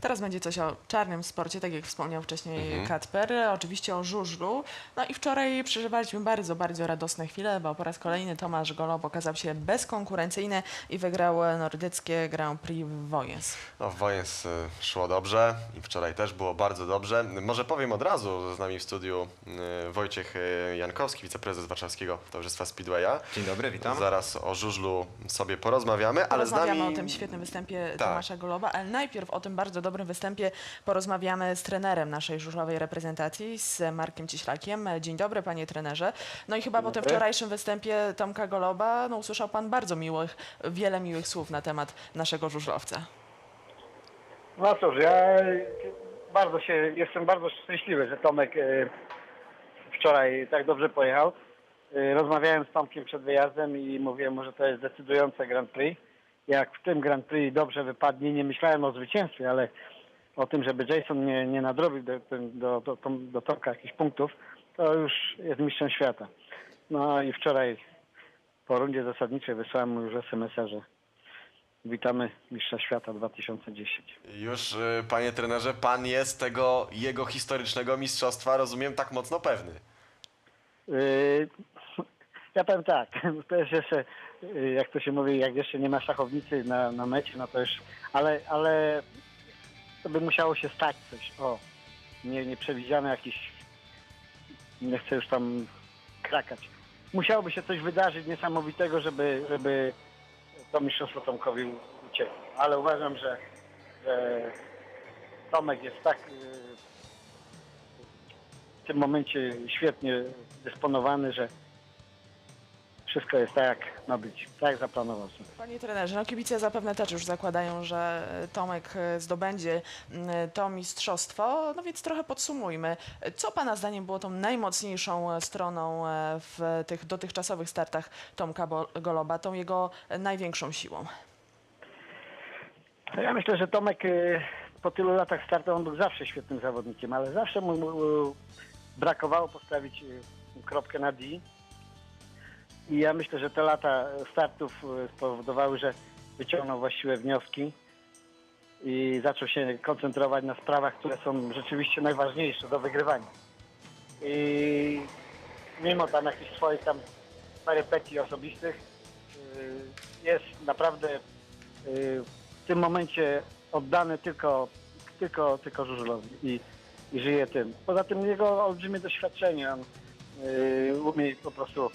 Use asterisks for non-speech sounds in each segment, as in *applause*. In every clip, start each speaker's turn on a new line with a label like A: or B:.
A: Teraz będzie coś o czarnym sporcie, tak jak wspomniał wcześniej
B: Mhm.
A: Kacper, oczywiście o żużlu. No i wczoraj przeżywaliśmy bardzo, bardzo radosne chwile, bo po raz kolejny Tomasz Golob okazał się bezkonkurencyjny i wygrał nordyckie Grand Prix Wojens.
B: No, w Wojens y, szło dobrze i wczoraj też było bardzo dobrze. Może powiem od razu, z nami w studiu y, Wojciech y, Jankowski, wiceprezes Warszawskiego Towarzystwa Speedwaya.
C: Dzień dobry, witam.
B: Zaraz o żużlu sobie porozmawiamy, ale z
A: Porozmawiamy
B: nami...
A: o tym świetnym występie
B: Tak.
A: Tomasza Goloba, ale najpierw o tym bardzo dobrym występie porozmawiamy z trenerem naszej żużlowej reprezentacji, z Markiem Cieślakiem. Dzień dobry, panie trenerze. No i chyba po tym wczorajszym występie Tomka Goloba no, usłyszał pan bardzo miłych, wiele miłych słów na temat naszego żużlowca.
D: No cóż, ja bardzo się, jestem bardzo szczęśliwy, że Tomek e, wczoraj tak dobrze pojechał. E, Rozmawiałem z Tomkiem przed wyjazdem i mówiłem mu, że to jest decydujące Grand Prix. Jak w tym Grand Prix dobrze wypadnie, nie myślałem o zwycięstwie, ale o tym, żeby Jason nie, nie nadrobił do, do, do, do Tomka jakichś punktów, to już jest mistrzem świata. No i wczoraj po rundzie zasadniczej wysłałem mu już SMS-a, że witamy mistrza świata 2010.
B: Już, y, panie trenerze, pan jest tego jego historycznego mistrzostwa, rozumiem, tak mocno pewny.
D: Yy, Ja powiem tak, *laughs* to jest jeszcze, yy, jak to się mówi, jak jeszcze nie ma szachownicy na, na mecie, no to już, ale, ale to by musiało się stać coś, o, nie, nieprzewidziane jakiś, nie chcę już tam krakać. Musiałoby się coś wydarzyć niesamowitego, żeby, żeby to mistrzostwo Tomkowi uciekło. Ale uważam, że, że Tomek jest tak yy, w tym momencie świetnie dysponowany, że wszystko jest tak, jak ma być, tak jak zaplanował sobie.
A: Panie trenerze, no kibice zapewne też już zakładają, że Tomek e, zdobędzie mm, to mistrzostwo, no więc trochę podsumujmy. Co Pana zdaniem było tą najmocniejszą e, stroną e, w tych dotychczasowych startach Tomka Goloba, tą jego e, największą siłą?
D: Ja myślę, że Tomek y, po tylu latach startu on był zawsze świetnym zawodnikiem, ale zawsze mu brakowało postawić y, kropkę na D. I ja myślę, że te lata startów y, spowodowały, że wyciągnął właściwe wnioski i zaczął się koncentrować na sprawach, które są rzeczywiście najważniejsze do wygrywania. I mimo tam jakichś swoich tam perypetii osobistych y, jest naprawdę y, w tym momencie oddany tylko, tylko, tylko żużlowi i, i żyje tym. Poza tym jego olbrzymie doświadczenie, on umie po prostu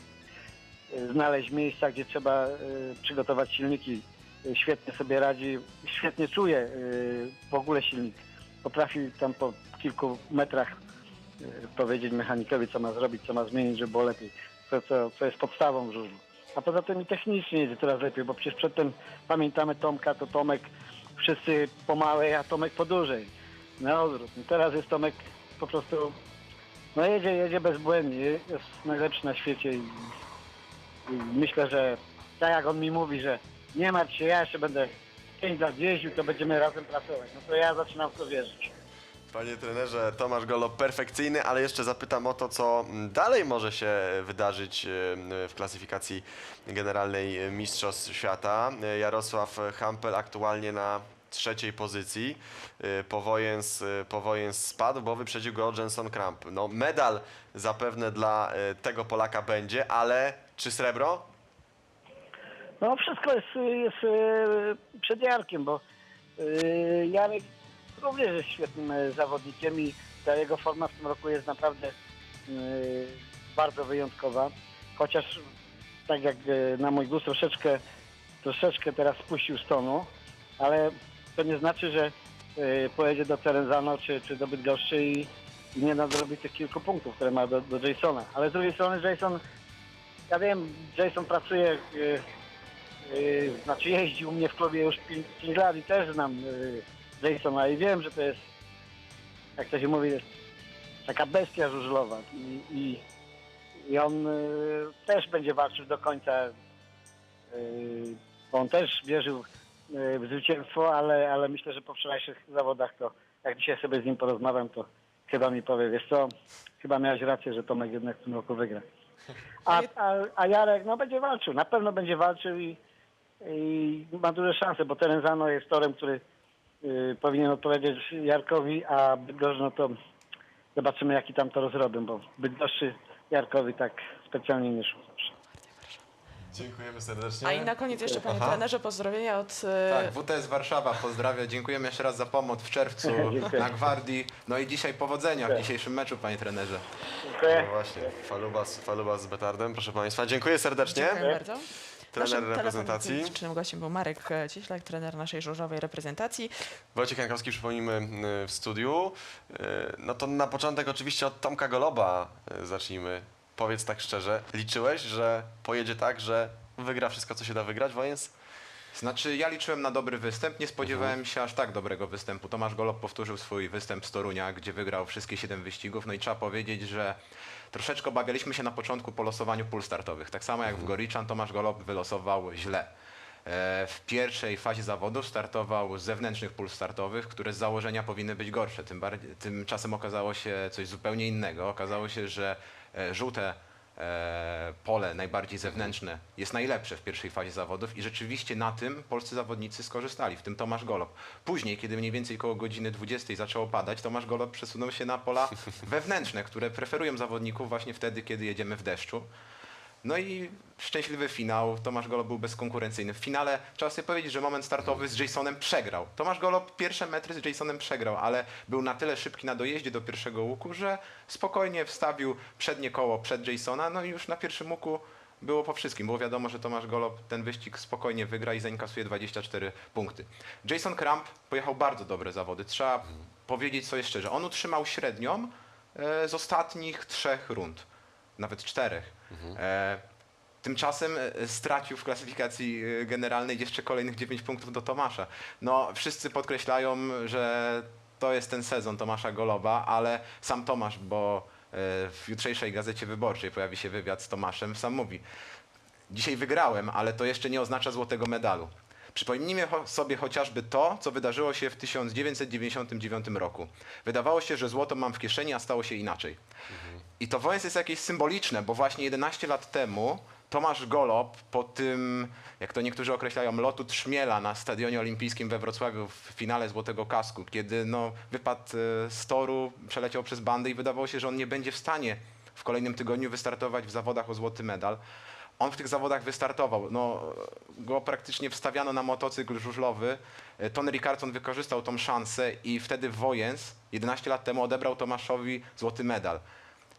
D: znaleźć miejsca, gdzie trzeba y, przygotować silniki. Y, Świetnie sobie radzi, świetnie czuje y, w ogóle silnik. Potrafi tam po kilku metrach powiedzieć mechanikowi, co ma zrobić, co ma zmienić, żeby było lepiej. To, co, co jest podstawą w żużlu. A poza tym i technicznie jedzie coraz lepiej, bo przecież przedtem pamiętamy Tomka, to Tomek wszyscy po małej, a Tomek po dużej. Na odwrót. I teraz jest Tomek po prostu, no jedzie, jedzie bezbłędnie, jest najlepszy na świecie i, myślę, że tak jak on mi mówi, że nie martw się, ja jeszcze będę 5 lat jeździł, to będziemy razem pracować. No to ja zaczynam w to wierzyć.
B: Panie trenerze, Tomasz Golob perfekcyjny, ale jeszcze zapytam o to, co dalej może się wydarzyć w klasyfikacji generalnej Mistrzostw Świata. Jarosław Hampel aktualnie na trzeciej pozycji. Powojens, Powojens spadł, bo wyprzedził go Jenson Kramp. No, medal zapewne dla y, tego Polaka będzie, ale czy srebro?
D: No wszystko jest, jest e, przed Jarkiem, bo e, Jarek również jest świetnym e, zawodnikiem i ta jego forma w tym roku jest naprawdę e, bardzo wyjątkowa. Chociaż tak jak e, na mój gust troszeczkę, troszeczkę teraz spuścił z tonu, ale to nie znaczy, że e, pojedzie do Cerenzano czy, czy do Bydgoszczy i, i nie nadrobi tych kilku punktów, które ma do, do Jasona. Ale z drugiej strony Jason, ja wiem, Jason pracuje e, Yy, znaczy jeździł u mnie w klubie już 5 lat i też znam Jasona i wiem, że to jest, jak to się mówi, taka bestia żużlowa i, i, i on też będzie walczył do końca, bo on też wierzył zwycięstwo, ale, ale myślę, że po wczorajszych zawodach to jak dzisiaj sobie z nim porozmawiam, to chyba mi powie, wiesz co, chyba miałeś rację, że Tomek jednak w tym roku wygra. A, a, a Jarek no będzie walczył, na pewno będzie walczył i, i ma duże szanse, bo Terenzano jest torem, który y, powinien odpowiedzieć Jarkowi, a Bydgoszcz, no to zobaczymy jaki tam to rozrobią, bo Bydgoszczy Jarkowi tak specjalnie nie szło zawsze.
B: Dziękujemy serdecznie.
A: A i na koniec jeszcze, panie
B: Aha.
A: trenerze, pozdrowienia od... e,
C: Tak, WTS Warszawa pozdrawia. Dziękujemy jeszcze raz za pomoc w czerwcu *laughs* na Gwardii. No i dzisiaj powodzenia w dzisiejszym meczu, panie trenerze.
D: Dziękuję.
B: No właśnie, Falubas, Falubas z Betardem, proszę Państwa. Dziękuję serdecznie.
A: Dziękuję bardzo.
B: Trener
A: Naszym
B: reprezentacji.
A: telefonicznym gościem był Marek e, Cieślak, trener naszej żużlowej reprezentacji.
B: Wojciech Jankowski, przypomnijmy, w studiu. Y, No to na początek oczywiście od Tomka Goloba zacznijmy. Powiedz tak szczerze, liczyłeś, że pojedzie tak, że wygra wszystko, co się da wygrać, Wojens?
C: Znaczy, ja liczyłem na dobry występ, nie spodziewałem się aż tak dobrego występu. Tomasz Golob powtórzył swój występ z Torunia, gdzie wygrał wszystkie 7 wyścigów. No i trzeba powiedzieć, że troszeczkę obawialiśmy się na początku po losowaniu pól startowych. Tak samo jak w Goriczan, Tomasz Golob wylosował źle. E, W pierwszej fazie zawodów startował z zewnętrznych pól startowych, które z założenia powinny być gorsze. Tym bardziej, tymczasem okazało się coś zupełnie innego. Okazało się, że e, żółte e, pole najbardziej zewnętrzne jest najlepsze w pierwszej fazie zawodów i rzeczywiście na tym polscy zawodnicy skorzystali, w tym Tomasz Golob. Później, kiedy mniej więcej koło godziny 20 zaczęło padać, Tomasz Golob przesunął się na pola *laughs* wewnętrzne, które preferują zawodników właśnie wtedy, kiedy jedziemy w deszczu. No i szczęśliwy finał. Tomasz Golob był bezkonkurencyjny. W finale trzeba sobie powiedzieć, że moment startowy z Jasonem przegrał. Tomasz Golob pierwsze metry z Jasonem przegrał, ale był na tyle szybki na dojeździe do pierwszego łuku, że spokojnie wstawił przednie koło przed Jasona. No i już na pierwszym łuku było po wszystkim. Było wiadomo, że Tomasz Golob ten wyścig spokojnie wygra i zainkasuje 24 punkty. Jason Kramp pojechał bardzo dobre zawody. Trzeba powiedzieć sobie szczerze. On utrzymał średnią e, z ostatnich trzech rund. Nawet czterech. E, Tymczasem e, stracił w klasyfikacji e, generalnej jeszcze kolejnych 9 punktów do Tomasza. No, wszyscy podkreślają, że to jest ten sezon Tomasza Goloba, ale sam Tomasz, bo w jutrzejszej gazecie wyborczej pojawi się wywiad z Tomaszem, sam mówi, dzisiaj wygrałem, ale to jeszcze nie oznacza złotego medalu. Przypomnijmy sobie chociażby to, co wydarzyło się w 1999 roku. Wydawało się, że złoto mam w kieszeni, a stało się inaczej. I to Wojens jest jakieś symboliczne, bo właśnie 11 lat temu Tomasz Golob po tym, jak to niektórzy określają, lotu trzmiela na Stadionie Olimpijskim we Wrocławiu w finale Złotego Kasku, kiedy no, wypadł e, z toru, przeleciał przez bandę i wydawało się, że on nie będzie w stanie w kolejnym tygodniu wystartować w zawodach o złoty medal. On w tych zawodach wystartował. No, go praktycznie wstawiano na motocykl żużlowy. E, Tony Ricardson wykorzystał tą szansę i wtedy Wojens 11 lat temu odebrał Tomaszowi złoty medal.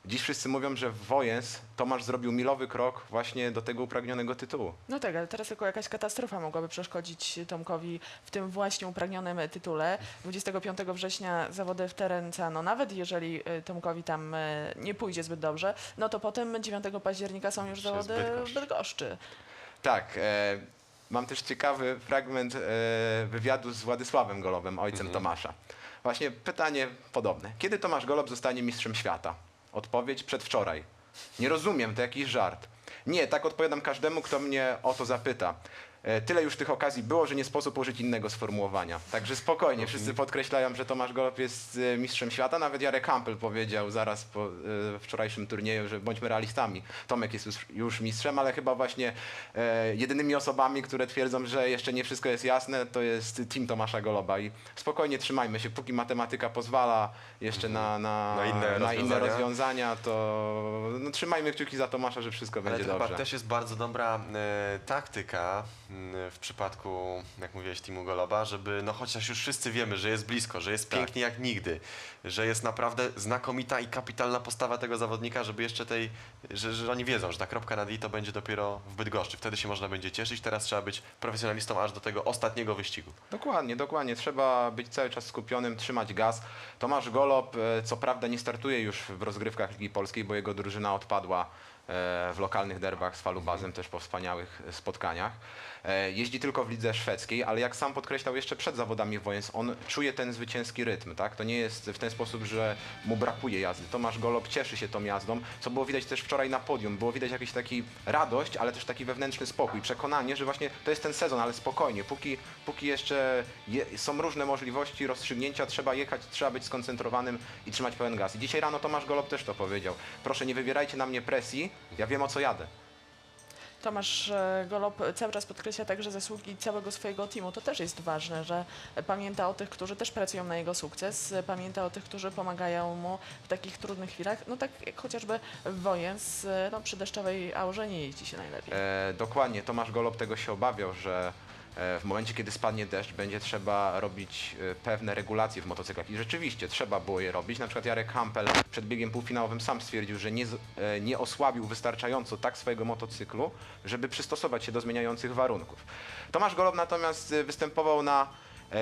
C: Dziś wszyscy mówią, że w Wojens Tomasz zrobił milowy krok właśnie do tego upragnionego tytułu.
A: No tak, ale teraz tylko jakaś katastrofa mogłaby przeszkodzić Tomkowi w tym właśnie upragnionym tytule. 25 września zawody w Terencano. Nawet jeżeli e, Tomkowi tam e, nie pójdzie zbyt dobrze, no to potem 9 października są już zawody w Bydgoszczy.
C: Tak, e, mam też ciekawy fragment e, wywiadu z Władysławem Golobem, ojcem Tomasza. Właśnie pytanie podobne. Kiedy Tomasz Golob zostanie mistrzem świata? Odpowiedź przedwczoraj. Nie rozumiem, to jakiś żart. Nie, tak odpowiadam każdemu, kto mnie o to zapyta. E, Tyle już tych okazji było, że nie sposób użyć innego sformułowania. Także spokojnie, wszyscy podkreślają, że Tomasz Golob jest e, mistrzem świata. Nawet Jarek Hampel powiedział zaraz po e, wczorajszym turnieju, że bądźmy realistami. Tomek jest już, już mistrzem, ale chyba właśnie jedynymi osobami, które twierdzą, że jeszcze nie wszystko jest jasne, to jest team Tomasza Goloba. I spokojnie trzymajmy się, póki matematyka pozwala jeszcze na, na,
B: Na inne
C: na inne
B: rozwiązania.
C: rozwiązania, to no, trzymajmy kciuki za Tomasza, że wszystko
B: Ale
C: będzie dobrze.
B: chyba też jest bardzo dobra e, taktyka w przypadku, jak mówiłeś, Timu Goloba, żeby, no chociaż już wszyscy wiemy, że jest blisko, że jest
C: Tak.
B: pięknie jak nigdy, że jest naprawdę znakomita i kapitalna postawa tego zawodnika, żeby jeszcze tej, że, że oni wiedzą, że ta kropka na D to będzie dopiero w Bydgoszczy. Wtedy się można będzie cieszyć, teraz trzeba być profesjonalistą aż do tego ostatniego wyścigu.
C: Dokładnie, dokładnie. Trzeba być cały czas skupionym, trzymać gaz. Tomasz Golob, e, co prawda nie startuje już w rozgrywkach Ligi Polskiej, bo jego drużyna odpadła w lokalnych derbach z Falubazem, też po wspaniałych e, spotkaniach. E, Jeździ tylko w lidze szwedzkiej, ale jak sam podkreślał jeszcze przed zawodami Wojens, on czuje ten zwycięski rytm, tak? To nie jest w ten sposób, że mu brakuje jazdy. Tomasz Golob cieszy się tą jazdą, co było widać też wczoraj na podium. Było widać jakiś taki radość, ale też taki wewnętrzny spokój, przekonanie, że właśnie to jest ten sezon, ale spokojnie, póki, póki jeszcze je, są różne możliwości rozstrzygnięcia, trzeba jechać, trzeba być skoncentrowanym i trzymać pełen gaz. I dzisiaj rano Tomasz Golob też to powiedział. Proszę nie wywierajcie na mnie presji, ja wiem o co jadę.
A: Tomasz e, Golob cały czas podkreśla także zasługi całego swojego teamu. To też jest ważne, że pamięta o tych, którzy też pracują na jego sukces, pamięta o tych, którzy pomagają mu w takich trudnych chwilach. No tak jak chociażby Wojens, e, no przy deszczowej aurze nie jeździ się najlepiej.
C: E, dokładnie, Tomasz Golob tego się obawiał, że w momencie, kiedy spadnie deszcz, będzie trzeba robić e, pewne regulacje w motocyklach. I rzeczywiście trzeba było je robić. Na przykład Jarek Hampel przed biegiem półfinałowym sam stwierdził, że nie, e, nie osłabił wystarczająco tak swojego motocyklu, żeby przystosować się do zmieniających warunków. Tomasz Golob natomiast e, występował na e,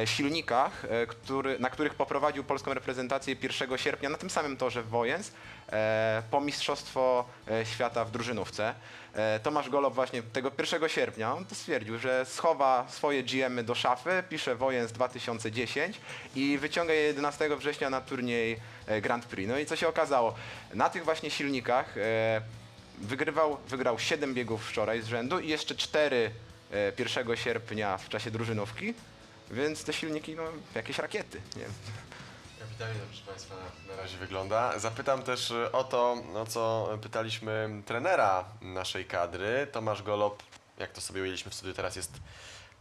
C: silnikach, e, który, na których poprowadził polską reprezentację 1 sierpnia na tym samym torze w Wojens e, po Mistrzostwo e, Świata w drużynówce. E, Tomasz Golob właśnie tego 1 sierpnia to stwierdził, że schowa swoje GM-y do szafy, pisze Wojens 2010 i wyciąga je 11 września na turniej e, Grand Prix. No i co się okazało? Na tych właśnie silnikach e, wygrywał, wygrał 7 biegów wczoraj z rzędu i jeszcze 4 e, 1 sierpnia w czasie drużynówki, więc te silniki, no, jakieś rakiety. Nie.
B: Kapitalnie, proszę Państwa, na razie wygląda. Zapytam też y, o to, o co pytaliśmy trenera naszej kadry. Tomasz Golob, jak to sobie ujęliśmy w studiu, teraz jest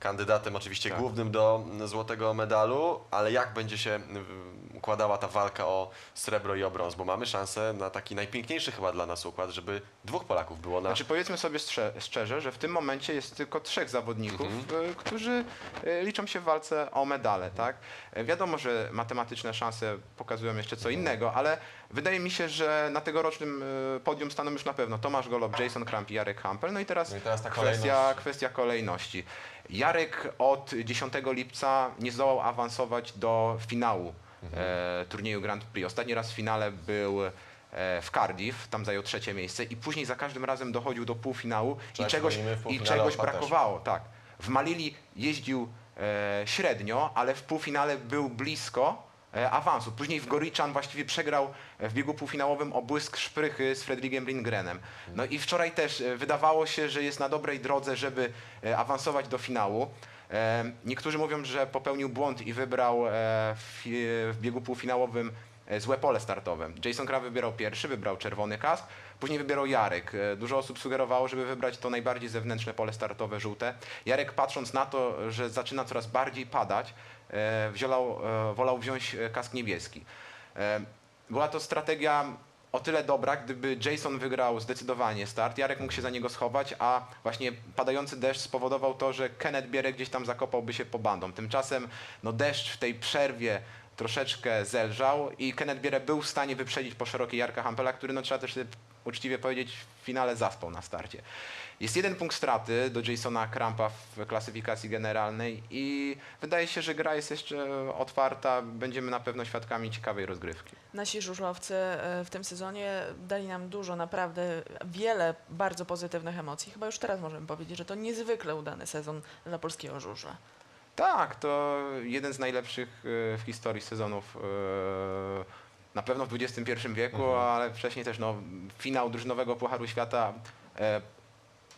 B: kandydatem oczywiście
C: Tak.
B: głównym do złotego medalu, ale jak będzie się y, układała ta walka o srebro i o brąz? Bo mamy szansę na taki najpiękniejszy chyba dla nas układ, żeby dwóch Polaków było na...
C: Znaczy powiedzmy sobie szczerze, że w tym momencie jest tylko trzech zawodników, y, którzy y, liczą się w walce o medale, tak? Wiadomo, że matematyczne szanse pokazują jeszcze co innego, ale wydaje mi się, że na tegorocznym y, podium staną już na pewno Tomasz Golob, Jason Kramp i Jarek Hampel. No i teraz,
B: No i teraz ta
C: kwestia,
B: kolejność.
C: kwestia kolejności. Jarek od 10 lipca nie zdołał awansować do finału e, turnieju Grand Prix. Ostatni raz w finale był e, w Cardiff, tam zajął trzecie miejsce i później za każdym razem dochodził do półfinału i
B: Wczoraj
C: czegoś, i czegoś
B: też.
C: brakowało. Tak. W Malili jeździł e, średnio, ale w półfinale był blisko e, awansu. Później w Goriczan właściwie przegrał e, w biegu półfinałowym o błysk szprychy z Fredrigiem Lindgrenem. No i wczoraj też e, wydawało się, że jest na dobrej drodze, żeby e, awansować do finału. E, Niektórzy mówią, że popełnił błąd i wybrał e, w, biegu półfinałowym e, złe pole startowe. Jason Kra wybierał pierwszy, wybrał czerwony kask, później wybierał Jarek. E, Dużo osób sugerowało, żeby wybrać to najbardziej zewnętrzne pole startowe, żółte. Jarek patrząc na to, że zaczyna coraz bardziej padać, e, wziął, e, wolał wziąć e, kask niebieski. Była to strategia o tyle dobra, gdyby Jason wygrał zdecydowanie start, Jarek mógł się za niego schować, a właśnie padający deszcz spowodował to, że Kenneth Bierek gdzieś tam zakopałby się po bandą. Tymczasem no, deszcz w tej przerwie troszeczkę zelżał i Kenneth Bierek był w stanie wyprzedzić po szerokiej Jarka Hampela, który no, trzeba też uczciwie powiedzieć w finale zaspał na starcie. Jest jeden punkt straty do Jasona Krampa w klasyfikacji generalnej i wydaje się, że gra jest jeszcze otwarta. Będziemy na pewno świadkami ciekawej rozgrywki.
A: Nasi żużlowcy e, w tym sezonie dali nam dużo, naprawdę wiele bardzo pozytywnych emocji. Chyba już teraz możemy powiedzieć, że to niezwykle udany sezon dla polskiego żużla.
C: Tak, to jeden z najlepszych e, w historii sezonów. e, Na pewno w XXI wieku,
B: Mhm.
C: ale wcześniej też no, finał drużynowego Pucharu Świata.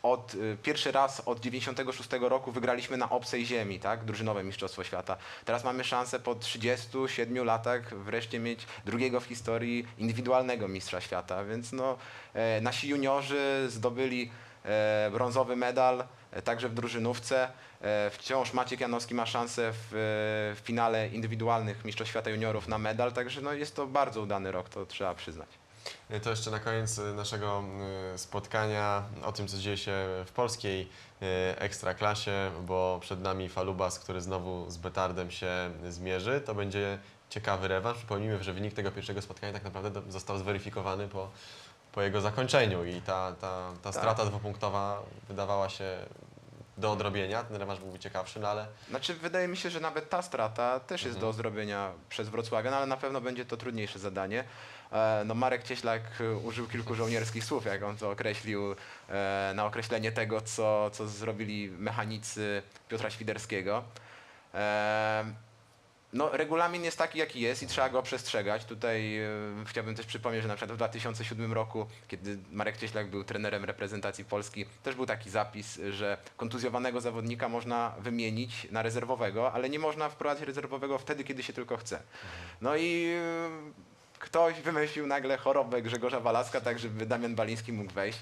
C: Od, e, pierwszy raz od 96 roku wygraliśmy na obcej ziemi, tak? Drużynowe Mistrzostwo Świata. Teraz mamy szansę po 37 latach wreszcie mieć drugiego w historii indywidualnego Mistrza Świata, więc no, e, nasi juniorzy zdobyli e, brązowy medal, e, także w drużynówce. Wciąż Maciek Janowski ma szansę w, w finale indywidualnych Mistrzostw Świata Juniorów na medal, także no jest to bardzo udany rok, to trzeba przyznać.
B: To jeszcze na koniec y, naszego y, spotkania o tym, co dzieje się w polskiej y, ekstraklasie, bo przed nami Falubas, który znowu z Betardem się zmierzy. To będzie ciekawy rewanż. Przypomnijmy, że wynik tego pierwszego spotkania tak naprawdę został zweryfikowany po, po jego zakończeniu i ta, ta, ta
C: Tak.
B: strata dwupunktowa wydawała się do odrobienia. Ten rewanż byłby ciekawszy, no ale
C: Znaczy wydaje mi się, że nawet ta strata też jest
B: Mhm.
C: do zrobienia przez Wrocławian, ale na pewno będzie to trudniejsze zadanie. E, No Marek Cieślak e, użył kilku żołnierskich słów, jak on to określił, e, na określenie tego, co, co zrobili mechanicy Piotra Świderskiego. No, regulamin jest taki, jaki jest i trzeba go przestrzegać. Tutaj e, chciałbym też przypomnieć, że na przykład w 2007 roku, kiedy Marek Cieślak był trenerem reprezentacji Polski, też był taki zapis, że kontuzjowanego zawodnika można wymienić na rezerwowego, ale nie można wprowadzić rezerwowego wtedy, kiedy się tylko chce. No i ktoś wymyślił nagle chorobę Grzegorza Walaska, tak żeby Damian Baliński mógł wejść.